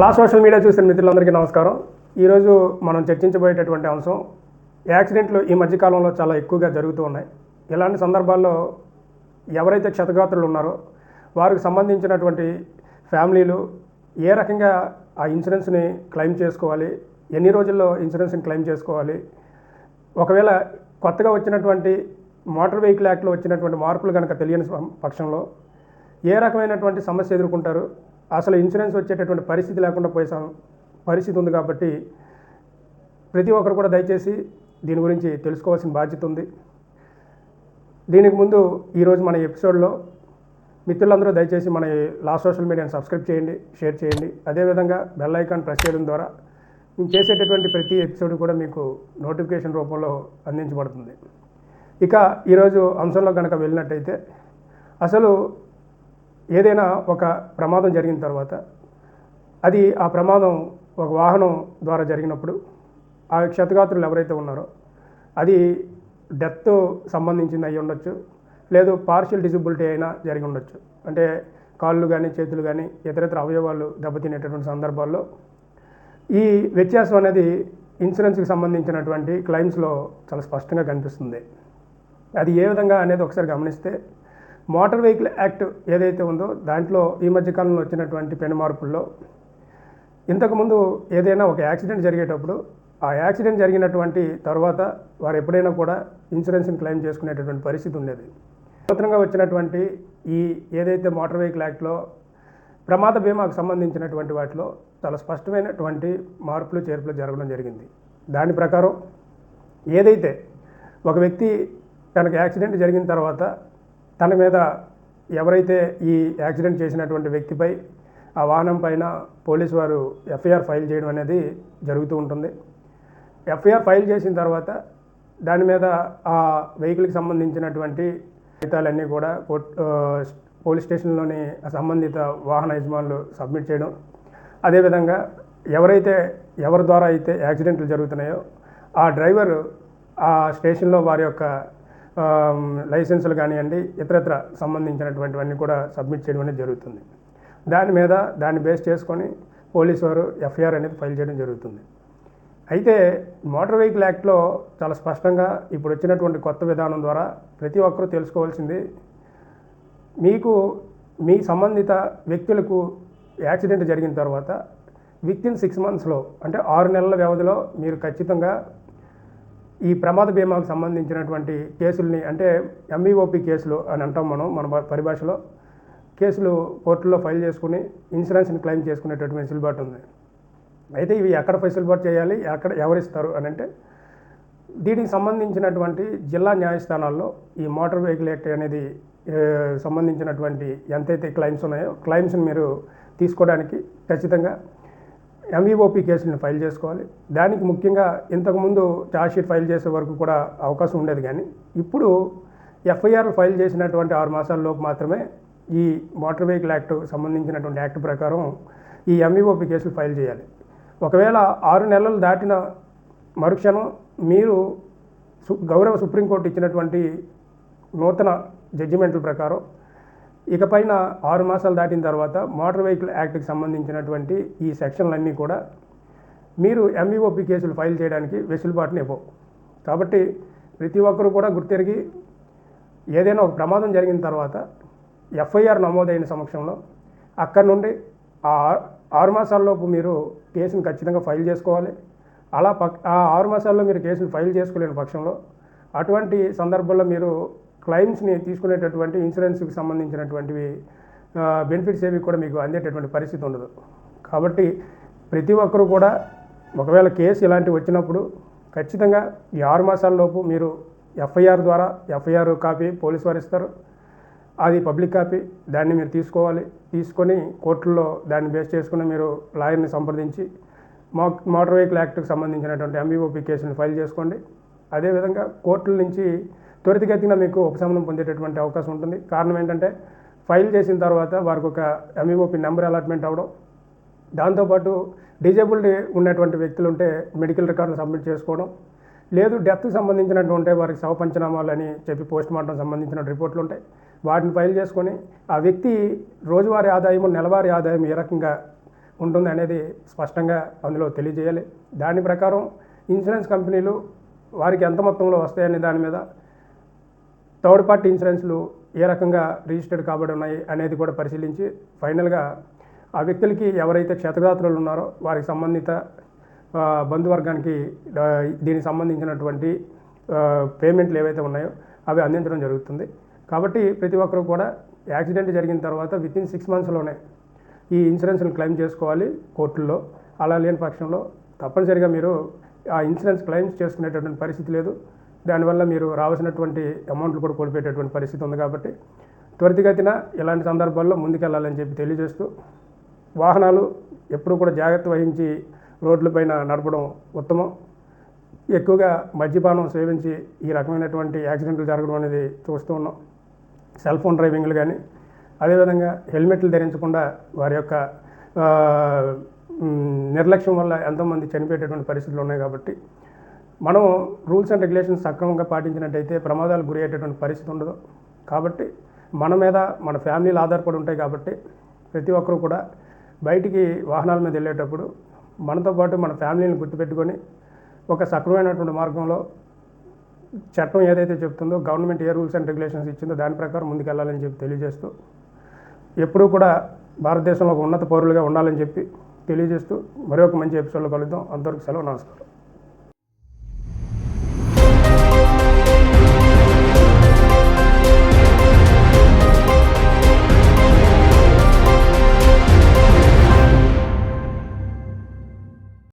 లా social media చూసిన మిత్రులందరికీ నమస్కారం. ఈరోజు మనం చర్చించబోయేటటువంటి అంశం యాక్సిడెంట్లు ఈ మధ్యకాలంలో చాలా ఎక్కువగా జరుగుతూ ఉన్నాయి. ఇలాంటి సందర్భాల్లో ఎవరైతే క్షతగాత్రులు ఉన్నారో వారికి సంబంధించినటువంటి ఫ్యామిలీలు ఏ రకంగా ఆ ఇన్సూరెన్స్ని క్లెయిమ్ చేసుకోవాలి ఎన్ని రోజుల్లో ఇన్సూరెన్స్ని క్లెయిమ్ చేసుకోవాలి ఒకవేళ కొత్తగా వచ్చినటువంటి మోటార్ వెహికల్ యాక్ట్లో వచ్చినటువంటి మార్పులు కనుక తెలియని పక్షంలో ఏ రకమైనటువంటి సమస్య ఎదుర్కొంటారు అసలు ఇన్సూరెన్స్ వచ్చేటటువంటి పరిస్థితి లేకుండా పోయే పరిస్థితి ఉంది కాబట్టి ప్రతి ఒక్కరు కూడా దయచేసి దీని గురించి తెలుసుకోవాల్సిన బాధ్యత ఉంది. దీనికి ముందు ఈరోజు మన ఎపిసోడ్లో మిత్రులందరూ దయచేసి మన లా సోషల్ మీడియాని సబ్స్క్రైబ్ చేయండి షేర్ చేయండి. అదేవిధంగా బెల్ ఐకాన్ ప్రెస్ చేయడం ద్వారా మేము చేసేటటువంటి ప్రతి ఎపిసోడ్ కూడా మీకు నోటిఫికేషన్ రూపంలో అందించబడుతుంది. ఇక ఈరోజు అంశంలో కనుక వెళ్ళినట్టయితే అసలు ఏదైనా ఒక ప్రమాదం జరిగిన తర్వాత అది ఆ ప్రమాదం ఒక వాహనం ద్వారా జరిగినప్పుడు ఆ క్షతగాత్రులు ఎవరైతే ఉన్నారో అది డెత్ సంబంధించింది అయి ఉండొచ్చు లేదు పార్షియల్ డిజబిలిటీ అయినా జరిగి ఉండొచ్చు. అంటే కాళ్ళు కానీ చేతులు కానీ ఇతరితర అవయవాలు దెబ్బతినేటటువంటి సందర్భాల్లో ఈ వ్యత్యాసం అనేది ఇన్సూరెన్స్కి సంబంధించినటువంటి క్లైమ్స్లో చాలా స్పష్టంగా కనిపిస్తుంది. అది ఏ విధంగా అనేది ఒకసారి గమనిస్తే మోటార్ వెహికల్ యాక్ట్ ఏదైతే ఉందో దాంట్లో ఈ మధ్య కాలంలో వచ్చినటువంటి పెను మార్పుల్లో ఇంతకుముందు ఏదైనా ఒక యాక్సిడెంట్ జరిగేటప్పుడు ఆ యాక్సిడెంట్ జరిగినటువంటి తర్వాత వారు ఎప్పుడైనా కూడా ఇన్సూరెన్స్ని క్లెయిమ్ చేసుకునేటటువంటి పరిస్థితి ఉండేది. నూతనంగా వచ్చినటువంటి ఈ ఏదైతే మోటార్ వెహికల్ యాక్ట్లో ప్రమాద బీమాకు సంబంధించినటువంటి వాటిలో చాలా స్పష్టమైనటువంటి మార్పులు చేర్పులు జరగడం జరిగింది. దాని ప్రకారం ఏదైతే ఒక వ్యక్తి తనకు యాక్సిడెంట్ జరిగిన తర్వాత తన మీద ఎవరైతే ఈ యాక్సిడెంట్ చేసినటువంటి వ్యక్తిపై ఆ వాహనం పైన పోలీసు వారు ఎఫ్ఐఆర్ ఫైల్ చేయడం అనేది జరుగుతూ ఉంటుంది. ఎఫ్ఐఆర్ ఫైల్ చేసిన తర్వాత దాని మీద ఆ వెహికల్కి సంబంధించినటువంటి ఫలితాలన్నీ కూడా కోర్ట్ పోలీస్ స్టేషన్లోని సంబంధిత వాహన యజమానులు సబ్మిట్ చేయడం. అదేవిధంగా ఎవరైతే ఎవరి ద్వారా అయితే యాక్సిడెంట్లు జరుగుతున్నాయో ఆ డ్రైవర్ ఆ స్టేషన్లో వారి యొక్క లైసెన్సులు కానివ్వండి ఇతరత్ర సంబంధించినటువంటివన్నీ కూడా సబ్మిట్ చేయడం అనేది జరుగుతుంది. దాని మీద దాన్ని బేస్ చేసుకొని పోలీసు వారు ఎఫ్ఐఆర్ అనేది ఫైల్ చేయడం జరుగుతుంది. అయితే మోటార్ వెహికల్ యాక్ట్లో చాలా స్పష్టంగా ఇప్పుడు వచ్చినటువంటి కొత్త విధానం ద్వారా ప్రతి ఒక్కరూ తెలుసుకోవాల్సింది మీకు మీ సంబంధిత వ్యక్తులకు యాక్సిడెంట్ జరిగిన తర్వాత విత్ ఇన్ సిక్స్ మంత్స్లో అంటే ఆరు నెలల వ్యవధిలో మీరు ఖచ్చితంగా ఈ ప్రమాద బీమాకు సంబంధించినటువంటి కేసుల్ని అంటే ఎంఈఓపి కేసులు అని అంటాం మనం మన భా- పరిభాషలో. కేసులు కోర్టులో ఫైల్ చేసుకుని ఇన్సూరెన్స్ని క్లెయిమ్ చేసుకునేటటువంటి వెసులుబాటు ఉంది. అయితే ఇవి ఎక్కడ వెసులుబాటు చేయాలి ఎక్కడ ఎవరిస్తారు అని అంటే దీనికి సంబంధించినటువంటి జిల్లా న్యాయస్థానాల్లో ఈ మోటార్ వెహికల్ యాక్ట్ అనేది సంబంధించినటువంటి ఎంతైతే క్లైమ్స్ ఉన్నాయో క్లైమ్స్ని మీరు తీసుకోవడానికి ఖచ్చితంగా ఎంఈఓపి కేసులను ఫైల్ చేసుకోవాలి. దానికి ముఖ్యంగా ఇంతకుముందు ఛార్జ్షీట్ ఫైల్ చేసే వరకు కూడా అవకాశం ఉండేది కానీ ఇప్పుడు ఎఫ్ఐఆర్ ఫైల్ చేసినటువంటి ఆరు మాసాల్లోపు మాత్రమే ఈ మోటార్ వెహికల్ యాక్ట్ సంబంధించినటువంటి యాక్ట్ ప్రకారం ఈ ఎంఈఓపి కేసులు ఫైల్ చేయాలి. ఒకవేళ ఆరు నెలలు దాటిన మరుక్షణం మీరు సు- గౌరవ సుప్రీంకోర్టు ఇచ్చినటువంటి నూతన జడ్జిమెంట్ల ప్రకారం ఇకపైన ఆరు మాసాలు దాటిన తర్వాత మోటార్ వెహికల్ యాక్ట్కి సంబంధించినటువంటి ఈ సెక్షన్లన్నీ కూడా మీరు ఎంఈఓపి కేసులు ఫైల్ చేయడానికి వెసులుబాటును ఇవ్వవు. కాబట్టి ప్రతి ఒక్కరూ కూడా గుర్తెరిగి ఏదైనా ఒక ప్రమాదం జరిగిన తర్వాత ఎఫ్ఐఆర్ నమోదైన సమక్షంలో అక్కడి నుండి ఆ ఆరు- ఆరు మాసాల్లోపు మీరు కేసును ఖచ్చితంగా ఫైల్ చేసుకోవాలి. అలా పక్ ఆ ఆరు మాసాల్లో మీరు కేసును ఫైల్ చేసుకోలేని పక్షంలో అటువంటి సందర్భంలో మీరు క్లైమ్స్ని తీసుకునేటటువంటి ఇన్సూరెన్స్కి సంబంధించినటువంటివి బెనిఫిట్స్ ఏవి కూడా మీకు అందేటటువంటి పరిస్థితి ఉండదు. కాబట్టి ప్రతి ఒక్కరూ కూడా ఒకవేళ కేసు ఇలాంటివి వచ్చినప్పుడు ఖచ్చితంగా ఈ ఆరు మాసాలలోపు మీరు ఎఫ్ఐఆర్ ద్వారా ఎఫ్ఐఆర్ కాపీ పోలీసు వారు ఇస్తారు. అది పబ్లిక్ కాపీ దాన్ని మీరు తీసుకోవాలి. తీసుకొని కోర్టుల్లో దాన్ని బేస్ చేసుకుని మీరు లాయర్ని సంప్రదించి మా మోటార్ వెహికల్ యాక్ట్కి సంబంధించినటువంటి ఎంబీఓపీ కేసుని ఫైల్ చేసుకోండి. అదేవిధంగా కోర్టుల నుంచి త్వరితగతిన మీకు ఉపశమనం పొందేటటువంటి అవకాశం ఉంటుంది. కారణం ఏంటంటే ఫైల్ చేసిన తర్వాత వారికి ఒక ఎంఈఓపి నెంబర్ అలాట్మెంట్ అవ్వడం. దాంతోపాటు డిజేబుల్డ్ ఉన్నటువంటి వ్యక్తులు ఉంటే మెడికల్ రికార్డులు సబ్మిట్ చేసుకోవడం. లేదు డెత్కి సంబంధించినట్టు ఉంటే వారికి శవ పంచనామాలు అని చెప్పి పోస్ట్ మార్టం సంబంధించిన రిపోర్ట్లు ఉంటాయి. వాటిని ఫైల్ చేసుకొని ఆ వ్యక్తి రోజువారీ ఆదాయం నెలవారీ ఆదాయం ఏ రకంగా ఉంటుంది అనేది స్పష్టంగా అందులో తెలియజేయాలి. దాని ప్రకారం ఇన్సూరెన్స్ కంపెనీలు వారికి ఎంత మొత్తంలో వస్తాయనే దాని మీద థర్డ్ పార్టీ ఇన్సూరెన్స్లు ఏ రకంగా రిజిస్టర్డ్ కాబడి ఉన్నాయి అనేది కూడా పరిశీలించి ఫైనల్గా ఆ వ్యక్తులకి ఎవరైతే క్షతగాత్రులు ఉన్నారో వారికి సంబంధిత బంధువర్గానికి దీనికి సంబంధించినటువంటి పేమెంట్లు ఏవైతే ఉన్నాయో అవి అందించడం జరుగుతుంది. కాబట్టి ప్రతి ఒక్కరూ కూడా యాక్సిడెంట్ జరిగిన తర్వాత విత్ ఇన్ సిక్స్ మంత్స్లోనే ఈ ఇన్సూరెన్స్ని క్లెయిమ్ చేసుకోవాలి కోర్టుల్లో. అలా లేని పక్షంలో తప్పనిసరిగా మీరు ఆ ఇన్సూరెన్స్ క్లెయిమ్స్ చేసుకునేటటువంటి పరిస్థితి లేదు. దానివల్ల మీరు రావాల్సినటువంటి అమౌంట్లు కూడా కోల్పోయేటటువంటి పరిస్థితి ఉంది కాబట్టి త్వరితగతిన ఇలాంటి సందర్భాల్లో ముందుకెళ్ళాలని చెప్పి తెలియజేస్తూ వాహనాలు ఎప్పుడూ కూడా జాగ్రత్త వహించి రోడ్లపైన నడపడం ఉత్తమం. ఎక్కువగా మద్యపానం సేవించి ఈ రకమైనటువంటి యాక్సిడెంట్లు జరగడం అనేది చూస్తూ ఉన్నాం. సెల్ ఫోన్ డ్రైవింగ్లు కానీ అదేవిధంగా హెల్మెట్లు ధరించకుండా వారి యొక్క నిర్లక్ష్యం వల్ల ఎంతోమంది చనిపోయేటటువంటి పరిస్థితులు ఉన్నాయి కాబట్టి మనం రూల్స్ అండ్ రెగ్యులేషన్స్ సక్రమంగా పాటించినట్టయితే ప్రమాదాలు గురి అయ్యేటటువంటి పరిస్థితి ఉండదు. కాబట్టి మన మీద మన ఫ్యామిలీలు ఆధారపడి ఉంటాయి కాబట్టి ప్రతి ఒక్కరూ కూడా బయటికి వాహనాల మీద వెళ్ళేటప్పుడు మనతో పాటు మన ఫ్యామిలీని గుర్తుపెట్టుకొని ఒక సక్రమైనటువంటి మార్గంలో చట్టం ఏదైతే చెప్తుందో గవర్నమెంట్ ఏ రూల్స్ అండ్ రెగ్యులేషన్స్ ఇచ్చిందో దాని ప్రకారం ముందుకెళ్ళాలని చెప్పి తెలియజేస్తూ ఎప్పుడూ కూడా భారతదేశంలో ఒక ఉన్నత పౌరులుగా ఉండాలని చెప్పి తెలియజేస్తూ మరొక మంచి ఎపిసోడ్లో కలుద్దాం. అంతవరకు సెలవు నమస్కారం.